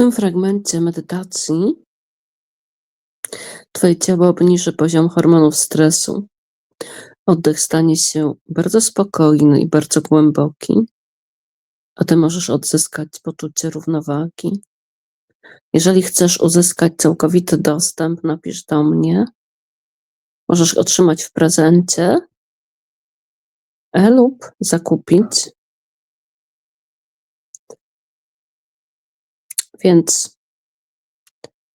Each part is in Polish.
tym fragmencie medytacji Twoje ciało obniży poziom hormonów stresu. Oddech stanie się bardzo spokojny i bardzo głęboki, a Ty możesz odzyskać poczucie równowagi. Jeżeli chcesz uzyskać całkowity dostęp, napisz do mnie. Możesz otrzymać w prezencie e, lub zakupić. Więc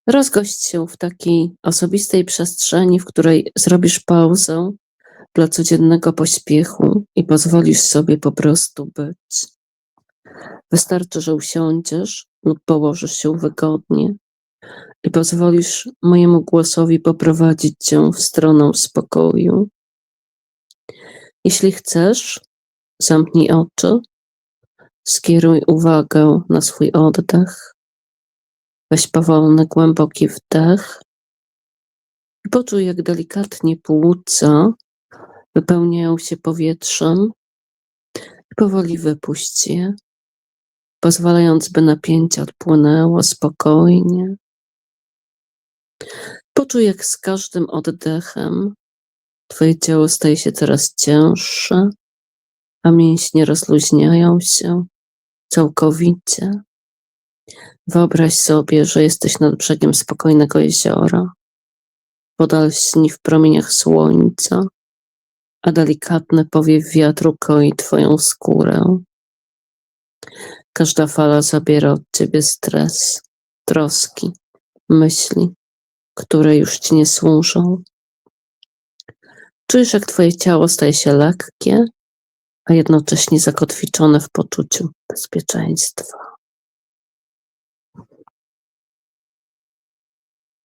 rozgość się w takiej osobistej przestrzeni, w której zrobisz pauzę dla codziennego pośpiechu i pozwolisz sobie po prostu być. Wystarczy, że usiądziesz lub położysz się wygodnie i pozwolisz mojemu głosowi poprowadzić cię w stronę spokoju. Jeśli chcesz, zamknij oczy, skieruj uwagę na swój oddech, weź powolny, głęboki wdech i poczuj, jak delikatnie płuca wypełniają się powietrzem i powoli wypuść je, pozwalając, by napięcie odpłynęło spokojnie. Poczuj, jak z każdym oddechem Twoje ciało staje się coraz cięższe, a mięśnie rozluźniają się całkowicie. Wyobraź sobie, że jesteś nad brzegiem spokojnego jeziora. Woda lśni w promieniach słońca, a delikatny powiew wiatru koi Twoją skórę. Każda fala zabiera od Ciebie stres, troski, myśli, które już Ci nie służą. Czujesz, jak Twoje ciało staje się lekkie, a jednocześnie zakotwiczone w poczuciu bezpieczeństwa.